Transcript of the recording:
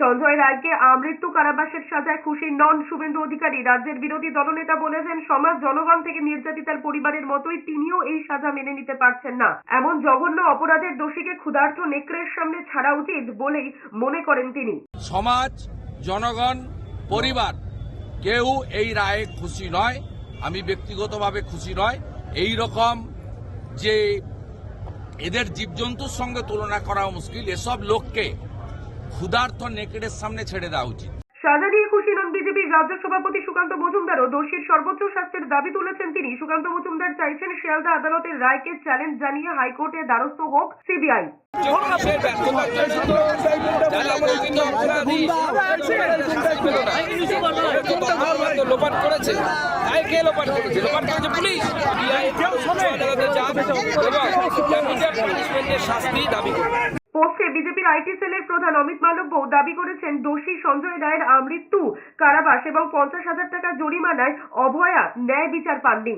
সঞ্জয় রায়কে আমৃত্যু কারাবাসের সাজায় খুশি নন শুভেন্দু অধিকারী। রাজ্যের বিরোধী দলনেতা বলেছেন, সমাজ জনগণ থেকে নির্যাতিতার পরিবারের মতোই তিনিও এই সাজা মেনে নিতে পারছেন না। এমন জঘন্য অপরাধের দোষীকে ক্ষুধার্ত নেকড়ের সামনে ছাড়া উচিত বলেই মনে করেন তিনি। সমাজ, জনগণ, পরিবার, কেউ এই রায়ে খুশি নয়। আমি ব্যক্তিগতভাবে খুশি নয়। এই রকম যে এদের জীবজন্তুর সঙ্গে তুলনা করা মুশকিল। এসব লোককে ক্ষুধার্ত নেকড়ের সামনে ছেড়ে দেওয়া উচিত। সাজা নিয়ে খুশি নন বিজেপির রাজ্য সভাপতি সুকান্ত মজুমদারও দোষীর সর্বোচ্চ শাস্তির দাবি তুলেছেন তিনি। সুকান্ত মজুমদার চাইছেন শিয়ালদা আদালতের রায়কে চ্যালেঞ্জ জানিয়ে হাইকোর্টে দ্বারস্থ হোক সিবিআই। পুলিশের ব্যর্থতার জন্য যারা প্রকৃত অপরাধী তারা লোপাট করেছে কে লোপাট করেছে লোপাট করেছে পুলিশ আদালতে যান এবং শাস্তি দাবি করে। পোস্টে বিজেপির আইটি সেলের প্রধান অমিত মালব্য দাবি করেছেন, দোষী সঞ্জয় রায়ের আমৃত্যু কারাবাস এবং পঞ্চাশ হাজার টাকা জরিমানায় অভয়া ন্যায় বিচার পাননি।